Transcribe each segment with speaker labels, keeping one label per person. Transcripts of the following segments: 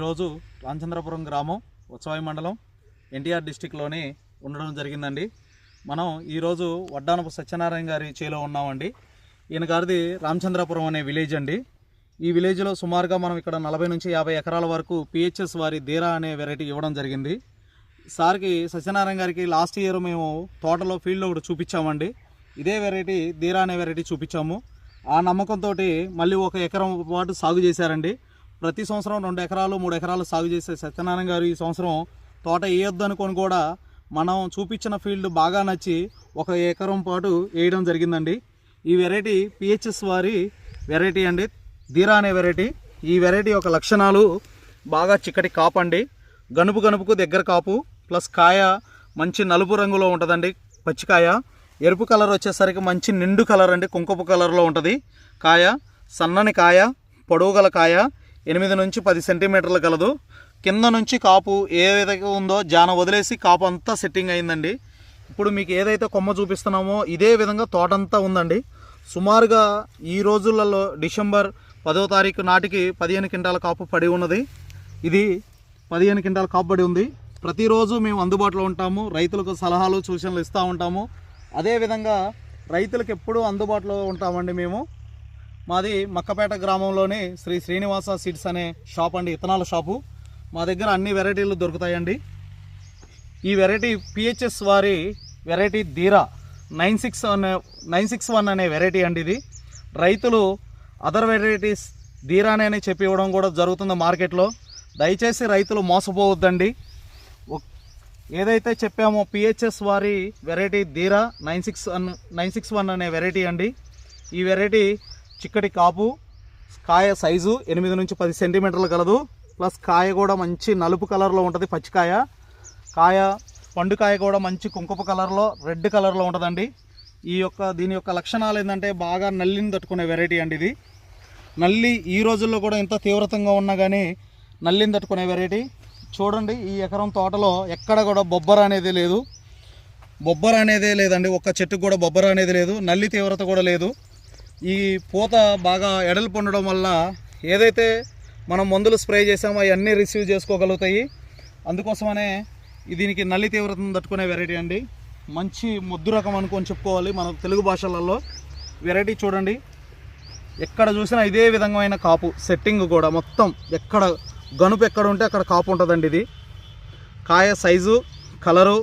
Speaker 1: ఈరోజు రామచంద్రపురం గ్రామం ఉత్సవాయి మండలం ఎన్టీఆర్ డిస్టిక్లోనే ఉండడం జరిగిందండి. మనం ఈరోజు వడ్డానపు సత్యనారాయణ గారి చేలో ఉన్నామండి. ఈయన గారిది రామచంద్రపురం అనే విలేజ్ అండి. ఈ విలేజ్లో సుమారుగా మనం ఇక్కడ నలభై నుంచి యాభై ఎకరాల వరకు పిహెచ్ఎస్ వారి దీరా అనే వెరైటీ ఇవ్వడం జరిగింది. సార్కి సత్యనారాయణ గారికి లాస్ట్ ఇయర్ మేము తోటలో ఫీల్డ్లో ఒకటి చూపించామండి. ఇదే వెరైటీ దీరా అనే వెరైటీ చూపించాము. ఆ నమ్మకంతో మళ్ళీ ఒక ఎకరం పాటు సాగు చేశారండి. ప్రతి సంవత్సరం రెండు ఎకరాలు మూడు ఎకరాలు సాగు చేసే సత్యనారాయణ గారు ఈ సంవత్సరం తోట వేయొద్దు అనుకొని కూడా మనం చూపించిన ఫీల్డ్ బాగా నచ్చి ఒక ఎకరం పాటు వేయడం జరిగిందండి. ఈ వెరైటీ పిహెచ్ఎస్ వారి వెరైటీ అండి. ధీరా అనే వెరైటీ. ఈ వెరైటీ యొక్క లక్షణాలు బాగా చిక్కటి కాపు అండి. గనుపు గనుపుకు దగ్గర కాపు ప్లస్ కాయ మంచి నలుపు రంగులో ఉంటుందండి. పచ్చికాయ. ఎరుపు కలర్ వచ్చేసరికి మంచి నిండు కలర్ అండి. కుంకుమ కలర్లో ఉంటుంది. కాయ సన్నని కాయ పొడవుగల కాయ ఎనిమిది నుంచి పది సెంటీమీటర్లు కలదు. కింద నుంచి కాపు ఏ విధంగా ఉందో జాన వదిలేసి కాపు అంతా సెట్టింగ్ అయిందండి. ఇప్పుడు మీకు ఏదైతే కొమ్మ చూపిస్తున్నామో ఇదే విధంగా తోటంతా ఉందండి. సుమారుగా ఈ రోజులలో డిసెంబర్ పదో తారీఖు నాటికి పదిహేను క్వింటాల కాపు పడి ఉన్నది. ఇది పదిహేను క్వింటాల కాపు పడి ఉంది. ప్రతిరోజు మేము అందుబాటులో ఉంటాము రైతులకు సలహాలు సూచనలు ఇస్తూ ఉంటాము. అదేవిధంగా రైతులకు ఎప్పుడూ అందుబాటులో ఉంటామండి మేము. మాది మక్కపేట గ్రామంలోని శ్రీ శ్రీనివాస సీడ్స్ అనే షాప్ అండి ఇత్తనాల షాపు. మా దగ్గర అన్ని వెరైటీలు దొరుకుతాయండి. ఈ వెరైటీ పిహెచ్ఎస్ వారి వెరైటీ ధీరా నైన్ సిక్స్ అనే నైన్ సిక్స్ వన్ అనే వెరైటీ అండి ఇది. రైతులు అదర్ వెరైటీస్ ధీరానే అని చెప్పి ఇవ్వడం కూడా జరుగుతుంది మార్కెట్లో. దయచేసి రైతులు మోసపోవద్దండి. ఏదైతే చెప్పామో పిహెచ్ఎస్ వారి వెరైటీ ధీరా నైన్ సిక్స్ అన్ నైన్ సిక్స్ వన్ అనే వెరైటీ అండి. ఈ వెరైటీ చిక్కటి కాపు. కాయ సైజు ఎనిమిది నుంచి పది సెంటీమీటర్లు కలదు ప్లస్ కాయ కూడా మంచి నలుపు కలర్లో ఉంటుంది పచ్చికాయ కాయ. పండుకాయ కూడా మంచి కుంకుమ కలర్లో రెడ్ కలర్లో ఉంటుందండి. ఈ యొక్క దీని యొక్క లక్షణాలు ఏంటంటే బాగా నల్లిని తట్టుకునే వెరైటీ అండి ఇది. నల్లి ఈ రోజుల్లో కూడా ఇంత తీవ్రతంగా ఉన్నా కానీ నల్లిని తట్టుకునే వెరైటీ. చూడండి ఈ ఎకరం తోటలో ఎక్కడ కూడా బొబ్బర అనేది లేదు. బొబ్బర అనేదే లేదండి ఒక్క చెట్టుకు కూడా బొబ్బర అనేది లేదు. నల్లి తీవ్రత కూడా లేదు. ఈ పూత బాగా ఎడలు పొందడం వల్ల ఏదైతే మనం మందులు స్ప్రే చేసామో అవన్నీ రిసీవ్ చేసుకోగలుగుతాయి. అందుకోసమనే దీనికి నల్లి తీవ్రతను తట్టుకునే వెరైటీ అండి. మంచి ముద్దు రకం అనుకొని చెప్పుకోవాలి మన తెలుగు భాషలలో. వెరైటీ చూడండి. ఎక్కడ చూసినా ఇదే విధమైన కాపు సెట్టింగ్ కూడా మొత్తం ఎక్కడ గనుపు ఎక్కడ ఉంటే అక్కడ కాపు ఉంటుందండి ఇది. కాయ సైజు కలరు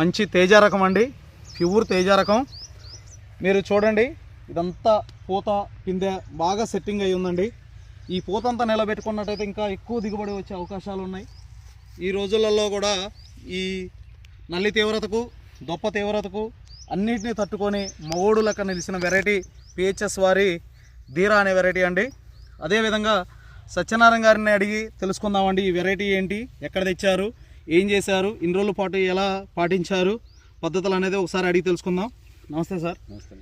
Speaker 1: మంచి తేజ రకం అండి. ప్యూర్ తేజ రకం. మీరు చూడండి ఇదంతా పూత పిందె బాగా సెట్టింగ్ అయి ఉందండి. ఈ పూత అంతా నిలబెట్టుకున్నట్టయితే ఇంకా ఎక్కువ దిగుబడి వచ్చే అవకాశాలు ఉన్నాయి. ఈ రోజులలో కూడా ఈ నల్లి తీవ్రతకు దొప్ప తీవ్రతకు అన్నిటినీ తట్టుకొని మగోడు లెక్క నిలిచిన వెరైటీ పిహెచ్ఎస్ వారి ధీరా అనే వెరైటీ అండి. అదేవిధంగా సత్యనారాయణ గారిని అడిగి తెలుసుకుందామండి ఈ వెరైటీ ఏంటి ఎక్కడ తెచ్చారు ఏం చేశారు ఇన్ని రోజుల పాటు ఎలా పాటించారు పద్ధతులు అనేది ఒకసారి అడిగి తెలుసుకుందాం. నమస్తే సార్.
Speaker 2: నమస్తే.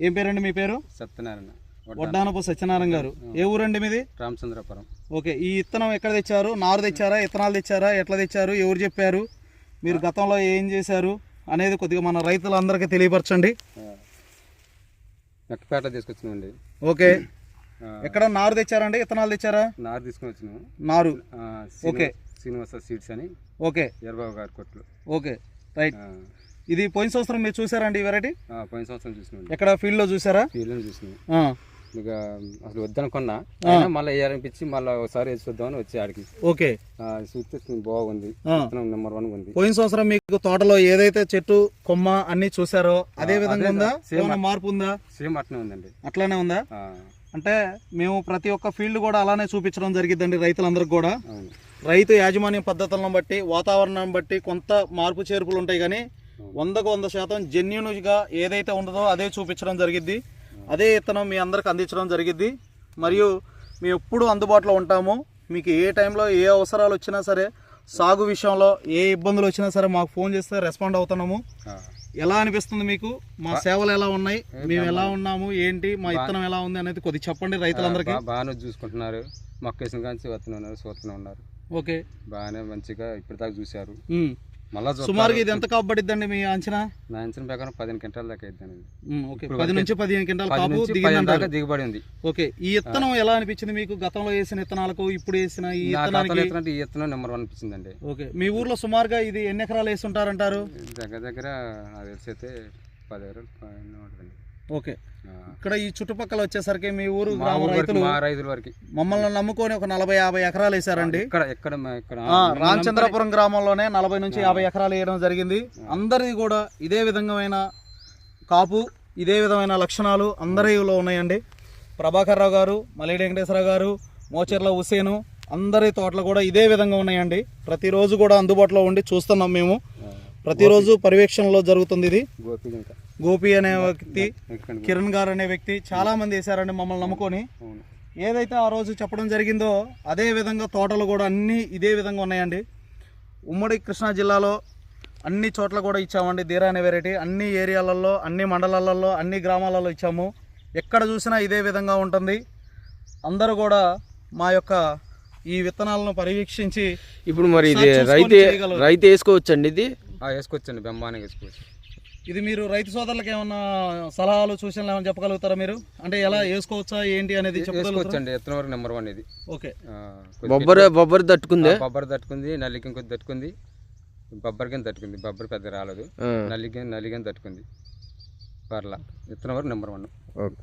Speaker 1: ఏం పేరండి మీ పేరు?
Speaker 2: సత్యనారాయణ. వడ్డా-
Speaker 1: వడ్డానపు సత్యనారాయణ గారు. ఏ ఊరండి మీది?
Speaker 2: రామచంద్రపురం.
Speaker 1: ఓకే ఈ ఇత్తనం ఎక్కడ తెచ్చారు? నారు తెచ్చారా? ఇత్తనాలు తెచ్చారా? ఎట్లా తెచ్చారు? ఎవరు చెప్పారు? మీరు గతంలో ఏం చేశారు? అనేది కొద్దిగా మన రైతులందరికీ తెలియపరచండి.
Speaker 2: ఆ, మెక్కపేట తీసుకొచ్చినామండి.
Speaker 1: ఓకే. ఎక్కడ నారు తెచ్చారండి? ఇత్తనాలు తెచ్చారా?
Speaker 2: నారు తీసుకుని వచ్చినాము
Speaker 1: నారు. ఓకే.
Speaker 2: శ్రీనివాస- సీడ్స్ అని
Speaker 1: ఓకే.
Speaker 2: ఎర్రబాబు గారి కొట్లు.
Speaker 1: ఓకే. రైట్. ఇది పోయిన సంవత్సరం మీరు చూసారండి ఈ వెరైటీ
Speaker 2: పోయిన సంవత్సరం చూసినామండి
Speaker 1: ఎక్కడ ఫీల్డ్లో చూసారా?
Speaker 2: ఫీల్డ్ని చూసినాం.
Speaker 1: ఆ,
Speaker 2: ఇక అసలు వద్దనుకున్నా. మళ్ళీ వేయాలనిపించి మళ్ళీ ఒకసారి చూద్దామని వచ్చి ఆడికి.
Speaker 1: ఓకే.
Speaker 2: చూస్తే బాగుంది. నెంబర్ వన్ ఉంది.
Speaker 1: పోయిన సంవత్సరం మీకు తోటలో ఏదైతే చెట్టు కొమ్మ అన్ని చూసారో అదే విధంగా ఉందా?
Speaker 2: సేమ్
Speaker 1: మార్పు ఉందా?
Speaker 2: సేమ్ అట్నే ఉందండి.
Speaker 1: అట్లానే ఉందా? అంటే మేము ప్రతి ఒక్క ఫీల్డ్ కూడా అలానే చూపించడం జరిగిద్దండి రైతులందరికీ కూడా. రైతు యాజమాన్య పద్ధతులను బట్టి వాతావరణం బట్టి కొంత మార్పు చేర్పులు ఉంటాయి కానీ వందకు వంద శాతం జెన్యున్గా ఏదైతే ఉండదో అదే చూపించడం జరిగిద్ది. అదే ఇత్తనం మీ అందరికి అందించడం జరిగిద్ది. మరియు మేము ఎప్పుడు అందుబాటులో ఉంటాము. మీకు ఏ టైంలో ఏ అవసరాలు వచ్చినా సరే సాగు విషయంలో ఏ ఇబ్బందులు వచ్చినా సరే మాకు ఫోన్ చేస్తే రెస్పాండ్ అవుతున్నాము. ఎలా అనిపిస్తుంది మీకు? మా సేవలు ఎలా ఉన్నాయి? మేము ఎలా ఉన్నాము? ఏంటి? మా ఇత్తనం ఎలా ఉంది అనేది కొద్దిగా చెప్పండి రైతులందరికీ.
Speaker 2: బాగానే చూసుకుంటున్నారు. మొక్క వేసిన కానీ చూస్తూనే ఉన్నారు
Speaker 1: ఓకే.
Speaker 2: బాగానే మంచిగా ఇప్పటిదాకా చూశారు. మళ్ళా
Speaker 1: సుమారుగా ఇది ఎంత కాపు పడిద్దండి మీ అంచనా?
Speaker 2: నా అంచనా ప్రకారం పదిహేను క్వింటాల దాకా
Speaker 1: ఓకే.
Speaker 2: ఇప్పుడు
Speaker 1: పది. నుంచి పదిహేను క్వింటాల కాపు
Speaker 2: దాకా దిగుబడి ఉంది.
Speaker 1: ఓకే. ఈ విత్తనం ఎలా అనిపించింది మీకు? గతంలో వేసిన విత్తనాలకు ఇప్పుడు వేసిన ఈ
Speaker 2: ఎత్తునంటే ఈ ఎత్తున నెంబర్ వన్ అనిపించిందండి.
Speaker 1: ఓకే. మీ ఊర్లో సుమారుగా ఇది ఎన్ని ఎకరాలు వేసి ఉంటారంటారు?
Speaker 2: దగ్గర దగ్గర నాకు తెలిసి అయితే పది ఎకరాలు పైన ఉంటుందండి.
Speaker 1: ఓకే. ఇక్కడ ఈ చుట్టుపక్కల వచ్చేసరికి మీ ఊరు గ్రామ రైతులు
Speaker 2: మా రైతుల వరకు.
Speaker 1: మమ్మల్ని నమ్ముకొని ఒక నలభై యాభై ఎకరాలు వేసారండి
Speaker 2: ఇక్కడ
Speaker 1: రామచంద్రపురం గ్రామంలోనే నలభై నుంచి యాభై ఎకరాలు వేయడం జరిగింది. అందరిది కూడా ఇదే విధమైన కాపు ఇదే విధమైన లక్షణాలు అందరిలో ఉన్నాయండి. ప్రభాకర్ రావు గారు మల్లేడి వెంకటేశ్వర గారు మోచెర్ల హుసేను అందరి తోటలు కూడా ఇదే విధంగా ఉన్నాయండి. ప్రతిరోజు కూడా అందుబాటులో ఉండి చూస్తున్నాం మేము. ప్రతిరోజు పర్యవేక్షణలో జరుగుతుంది ఇది.
Speaker 2: గోపి
Speaker 1: అనే వ్యక్తి కిరణ్ గారు. అనే వ్యక్తి చాలా మంది వేశారండి మమ్మల్ని నమ్ముకొని. ఏదైతే ఆ రోజు చెప్పడం జరిగిందో అదే విధంగా తోటలు కూడా అన్నీ ఇదే విధంగా ఉన్నాయండి. ఉమ్మడి కృష్ణా జిల్లాలో అన్ని చోట్ల కూడా ఇచ్చామండి దీరా అనే వెరైటీ అన్ని ఏరియాలలో అన్ని మండలాలలో అన్ని గ్రామాలలో ఇచ్చాము. ఎక్కడ చూసినా ఇదే విధంగా ఉంటుంది. అందరూ కూడా మా యొక్క ఈ విత్తనాలను పర్యవేక్షించి
Speaker 3: ఇప్పుడు మరి ఇది రైతు. రైతు వేసుకోవచ్చండి ఇది?
Speaker 2: ఆ, వేసుకోవచ్చండి. బెంబానే వేసుకోవచ్చు.
Speaker 1: ఇది మీరు రైతు సోదరులకు ఏమన్నా సలహాలు సూచనలు ఏమైనా చెప్పగలుగుతారా మీరు? అంటే ఎలా వేసుకోవచ్చా ఏంటి అనేది చెప్పగలుగుతారా?
Speaker 2: వేసుకోవచ్చండి. ఎత్తన వరకు నెంబర్ వన్ ఇది.
Speaker 1: ఓకే.
Speaker 3: బొబ్బరి బొబ్బరి తట్టుకుందే?
Speaker 2: బొబ్బర్ తట్టుకుంది నల్లికి కొద్ది తట్టుకుంది. బొబ్బర్ కింద తట్టుకుంది బొబ్బర్ పెద్ద రాలేదు. నల్లికి నల్లికి తట్టుకుంది. పర్లా. ఇత్తనం వరకు నెంబర్ వన్.
Speaker 3: ఓకే.